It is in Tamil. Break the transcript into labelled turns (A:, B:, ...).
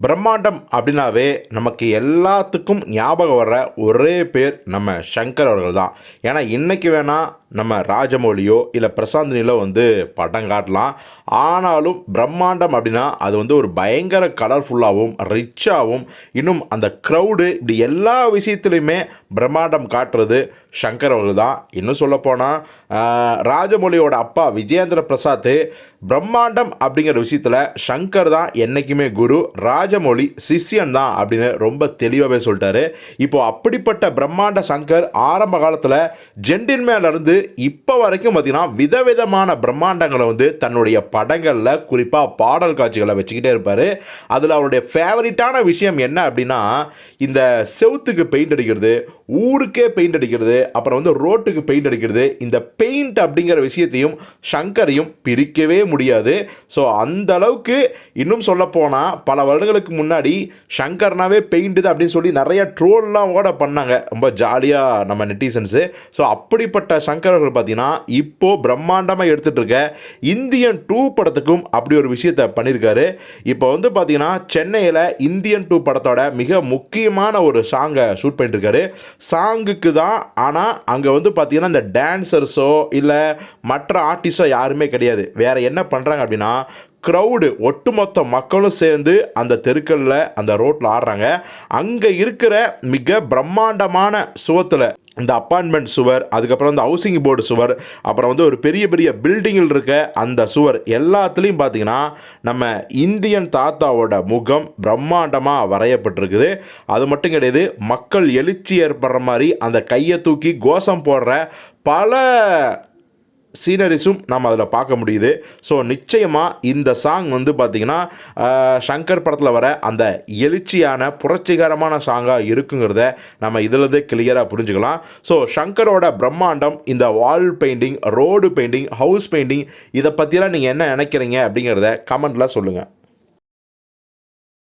A: பிரம்மாண்டம் அப்படின்னாவே நமக்கு எல்லாத்துக்கும் ஞாபகம் வர்ற ஒரே பேர் நம்ம சங்கர் அவர்கள் தான் ஏன்னா இன்றைக்கி வேணால் நம்ம ராஜமௌலியோ இல்லை பிரசாந்தினிலோ வந்து படம் காட்டலாம். ஆனாலும் பிரம்மாண்டம் அப்படின்னா அது வந்து ஒரு பயங்கர கலர்ஃபுல்லாகவும் ரிச்சாகவும் இன்னும் அந்த க்ரௌடு இப்படி எல்லா விஷயத்துலையுமே பிரம்மாண்டம் காட்டுறது சங்கர் அவர்கள் தான். இன்னும் சொல்லப்போனால் ராஜமௌலியோட அப்பா விஜயேந்திர பிரசாத் பிரம்மாண்டம் அப்படிங்கிற விஷயத்தில் சங்கர் தான் என்றைக்குமே குரு ராஜமௌலி சிஷ்யன் தான் அப்படின்னு ரொம்ப தெளிவாகவே சொல்லிட்டாரு. இப்போது அப்படிப்பட்ட பிரம்மாண்ட சங்கர் ஆரம்ப காலத்தில் ஜென்டின்மேலேருந்து இப்போ வரைக்கும் பார்த்தீங்கன்னா விதவிதமான பிரம்மாண்டங்களை வந்து தன்னுடைய படங்களில் குறிப்பாக பாடல் காட்சிகளை வச்சுக்கிட்டே இருப்பார். அதில் அவருடைய ஃபேவரட்டான விஷயம் என்ன அப்படின்னா இந்த செவுத்துக்கு பெயிண்ட் அடிக்கிறது ஊருக்கே பெயிண்ட் அடிக்கிறது அப்புறம் வந்து ரோட்டுக்கு பெயிண்ட் அடிக்கிறது இந்த பெயிண்ட் அப்படிங்கிற விஷயத்தையும் சங்கரையும் பிரிக்கவே முடியாது. ஸோ அந்த அளவுக்கு இன்னும் சொல்லப்போனால் பல வருடங்களுக்கு முன்னாடி ஷங்கர்னாவே பெயிண்ட் அப்படின்னு சொல்லி நிறைய ட்ரோல்லாம் கூட பண்ணாங்க. ரொம்ப ஜாலியாக நம்ம நெட்டிசன்ஸு ஸோ அப்படிப்பட்ட சங்கர் அவர்கள் பார்த்தீங்கன்னா இப்போ பிரம்மாண்டமாக எடுத்துகிட்டு இருக்க இந்தியன் டூ படத்துக்கும் அப்படி ஒரு விஷயத்தை பண்ணியிருக்காரு. இப்போ வந்து பார்த்தீங்கன்னா சென்னையில் இந்தியன் டூ படத்தோட மிக முக்கியமான ஒரு சாங்கை ஷூட் பண்ணிட்டுருக்காரு சாங்குக்கு தான் ஆனால் அங்கே வந்து பார்த்தீங்கன்னா இந்த டான்சர்ஸோ இல்லை மற்ற ஆர்டிஸ்டோ யாருமே கிடையாது. வேற என்ன பண்ணுறாங்க அப்படின்னா க்ரௌடு ஒட்டுமொத்த மக்களும் சேர்ந்து அந்த தெருக்களில் அந்த ரோட்டில் ஆடுறாங்க. அங்கே இருக்கிற மிக பிரம்மாண்டமான சுவத்தில் இந்த அப்பார்ட்மெண்ட் சுவர் அதுக்கப்புறம் இந்த ஹவுசிங் போர்டு சுவர் அப்புறம் வந்து ஒரு பெரிய பெரிய பில்டிங்கில் இருக்க அந்த சுவர் எல்லாத்துலேயும் பார்த்தீங்கன்னா நம்ம இந்தியன் தாத்தாவோட முகம் பிரம்மாண்டமாக வரையப்பட்டிருக்குது. அது மட்டும் கிடையாது மக்கள் எழுச்சி ஏற்படுற மாதிரி அந்த கையை தூக்கி கோஷம் போடுற பல சீனரிஸும் நம்ம அதில் பார்க்க முடியுது. ஸோ நிச்சயமாக இந்த சாங் வந்து பார்த்திங்கன்னா ஷங்கர் படத்தில் வர அந்த எழுச்சியான புரட்சிகரமான சாங்காக இருக்குங்கிறத நம்ம இதிலிருந்தே கிளியராக புரிஞ்சுக்கலாம். ஸோ ஷங்கரோட பிரம்மாண்டம் இந்த wall painting road painting house painting இதை பற்றிலாம் நீங்கள் என்ன நினைக்கிறீங்க அப்படிங்கிறத கமெண்ட்டில் சொல்லுங்கள்